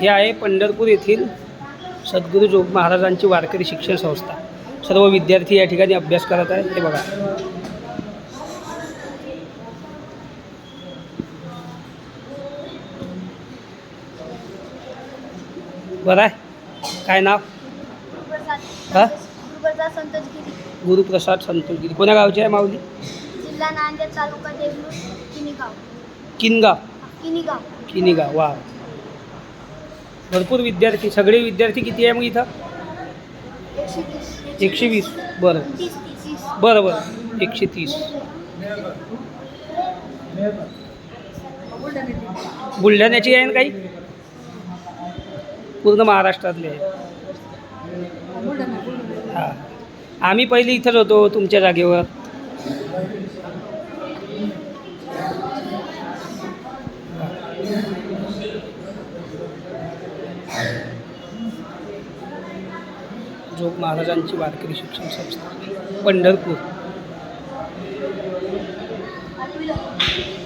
हे आहे पंढरपूर येथील सद्गुरू जोग महाराजांची वारकरी शिक्षण संस्था. सर्व विद्यार्थी या ठिकाणी अभ्यास करत आहेत. हे बघा. बरं आहे. काय नाव? गुरुप्रसाद. हा? गुरुप्रसाद संतोषगिरी. कोण्या गावचे आहे माऊली? जिल्हा नांदेड तालुका देगलूर किनीगाव. किनगाव. किनीगाव. किनिगाव. वा भरपूर विद्यार्थी सगळे विद्यार्थी किती आहे मग इथं? एकशे वीस. बरं. बरं बरं. एकशे तीस. बुलढाण्याची आहे ना काही? पूर्ण महाराष्ट्रातले आहे. हां. आम्ही पहिले इथंच होतो तुमच्या जागेवर. जोग महाराजांची वारकरी शिक्षण संस्था पंढरपूर.